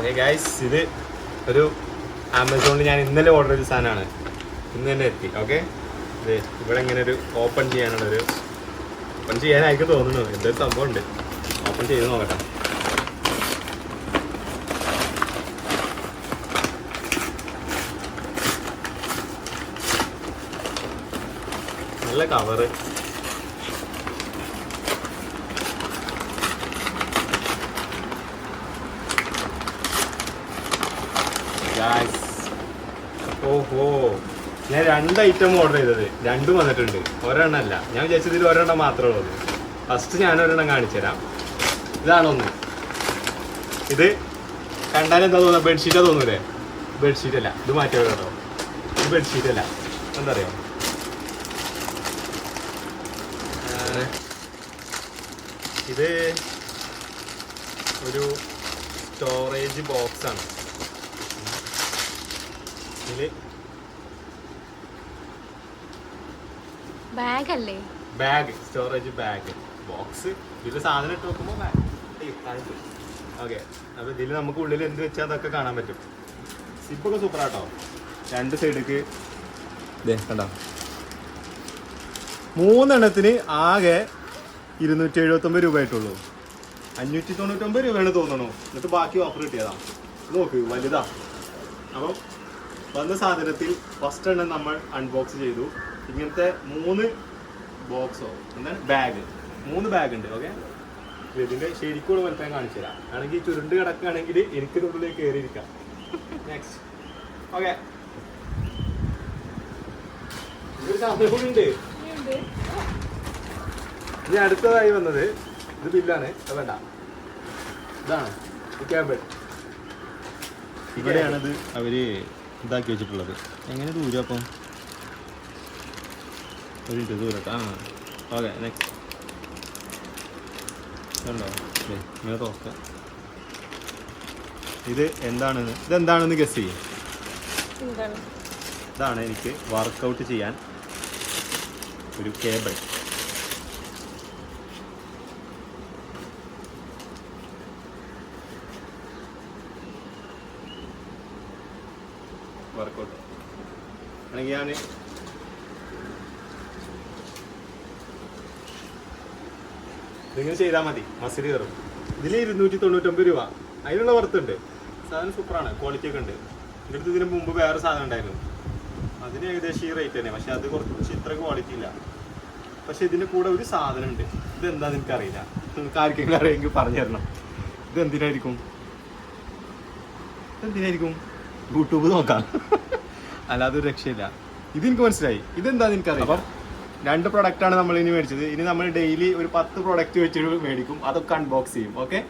Okay guys ഇത് ഒരു ആമസോണിൽ ഞാൻ ഇന്നലെ ഓർഡർ ചെയ്ത സാധനമാണ്. ഇന്ന് തന്നെ എത്തി ഓക്കെ ഇത് ഇവിടെ ഇങ്ങനെ ഒരു ഓപ്പൺ ചെയ്യാനുള്ളൊരു ഓപ്പൺ ചെയ്യാനായിരിക്കും തോന്നുന്നു. എന്തൊരു സംഭവം ഉണ്ട് ഓപ്പൺ ചെയ്ത് നോക്കട്ടെ. നല്ല കവറ് ഓഹോ. ഞാൻ രണ്ട് ഐറ്റം ഓർഡർ ചെയ്തത്. രണ്ടും വന്നിട്ടുണ്ട്. ഒരെണ്ണം അല്ല ഞാൻ വിചാരിച്ചത് ഇതിൽ ഒരെണ്ണം മാത്രമേ ഉള്ളൂ. ഫസ്റ്റ് ഞാൻ ഒരെണ്ണം കാണിച്ചു തരാം ഇതാണ് ഒന്ന് ഇത് കണ്ടാൽ എന്താ തോന്നുക ബെഡ്ഷീറ്റാ തോന്നൂലേ? ബെഡ്ഷീറ്റ് അല്ല. ഇത് മാറ്റിയത് കേട്ടോ. ഇത് ബെഡ്ഷീറ്റ് അല്ല. എന്താ അറിയോ ഇത് ഒരു സ്റ്റോറേജ് ബോക്സ് ആണ്. ഇതിൽ ബാഗ് അല്ലേ ബാഗ് സ്റ്റോറേജ് ബാഗ് ബോക്സ് ഇതിൽ സാധനം ഇട്ട് വെക്കുമ്പോൾ ബാഗ് ഓക്കെ അപ്പോൾ ഇതിൽ നമുക്ക് ഉള്ളിൽ എന്ത് വെച്ചാൽ അതൊക്കെ കാണാൻ പറ്റും. സിപ്പൊക്കെ സൂപ്പർ ആട്ടോ. രണ്ട് സൈഡിലേക്ക് ഇതേ കണ്ടോ? മൂന്നെണ്ണത്തിന് ആകെ ഇരുന്നൂറ്റി എഴുപത്തൊമ്പത് രൂപ ആയിട്ടുള്ളൂ അഞ്ഞൂറ്റി തൊണ്ണൂറ്റൊമ്പത് രൂപയാണ് തോന്നണു. എന്നിട്ട് ബാക്കി ഓഫർ കിട്ടിയതാ. നോക്ക് വലുതാ. അപ്പം വന്ന സാധനത്തിൽ ഫസ്റ്റ് എണ്ണം നമ്മൾ അൺബോക്സ് ചെയ്തു. ഇങ്ങനത്തെ മൂന്ന് ബോക്സോ എന്താണ്? ബാഗ് മൂന്ന് ബാഗ് ഉണ്ട് ഓക്കെ ഇതിന്റെ ശരിക്കും വലുപ്പം കാണിച്ചു തരാം. ആണെങ്കിൽ ചുരുണ്ട് കിടക്കുകയാണെങ്കിൽ എനിക്ക് ഉള്ളിലേക്ക് കയറിയിരിക്കാം. നെക്സ്റ്റ് ഓക്കെ ഉണ്ട്. ഇനി അടുത്തതായി വന്നത് ഇത് ബില്ലാണ്. അത് വേണ്ട. ഇതാണ്. ഈ കേബിൾ ഇവിടെയാണത് അവർ ഇതാക്കി വെച്ചിട്ടുള്ളത്. എങ്ങനെ ദൂരം അപ്പം? ഒരു മിനിറ്റ് ദൂരം ആ ഓക്കെ നെക്സ്റ്റ് കണ്ടോ? ഇങ്ങനെ തുറക്കാം ഇത് എന്താണെന്ന് ഇതെന്താണെന്ന് ഗസ് ചെയ്യും. ഇതാണ് എനിക്ക് വർക്കൗട്ട് ചെയ്യാൻ ഒരു കേബിൾ വർക്കൗട്ട് ആണെങ്കിൽ ഞാൻ നിങ്ങൾ ചെയ്താൽ മതി. മസിൽ കയറും. ഇതിൽ ഇരുന്നൂറ്റി തൊണ്ണൂറ്റൊമ്പത് രൂപ. അതിനുള്ള വർത്തുണ്ട് സാധനം സൂപ്പറാണ് ക്വാളിറ്റി ഒക്കെ ഉണ്ട്. എന്റെ അടുത്ത് ഇതിന് മുമ്പ് വേറെ സാധനം ഉണ്ടായിരുന്നു. അതിന് ഏകദേശം ഈ റേറ്റ് തന്നെ. പക്ഷെ അത് കുറച്ച് ഇത്ര ക്വാളിറ്റി ഇല്ല. പക്ഷെ ഇതിന്റെ കൂടെ ഒരു സാധനം ഉണ്ട് ഇത് എന്താന്ന് എനിക്കറിയില്ല നിങ്ങൾക്ക് ആർക്കെങ്കിലും അറിയാമെങ്കിൽ പറഞ്ഞു തരണം. ഇത് എന്തിനായിരിക്കും ഇത് എന്തിനായിരിക്കും യൂട്യൂബ് നോക്കാം. അല്ലാതെ ഒരു രക്ഷയില്ല. ഇത് എനിക്ക് മനസ്സിലായി. ഇതെന്താ എനിക്കറിയാം അപ്പം രണ്ട് പ്രൊഡക്റ്റ് ആണ് നമ്മൾ ഇനി മേടിച്ചത്. ഇനി നമ്മൾ ഡെയിലി ഒരു പത്ത് പ്രൊഡക്റ്റ് വെച്ചിട്ട് മേടിക്കും. അതൊക്കെ അൺബോക്സ് ചെയ്യും. ഓക്കെ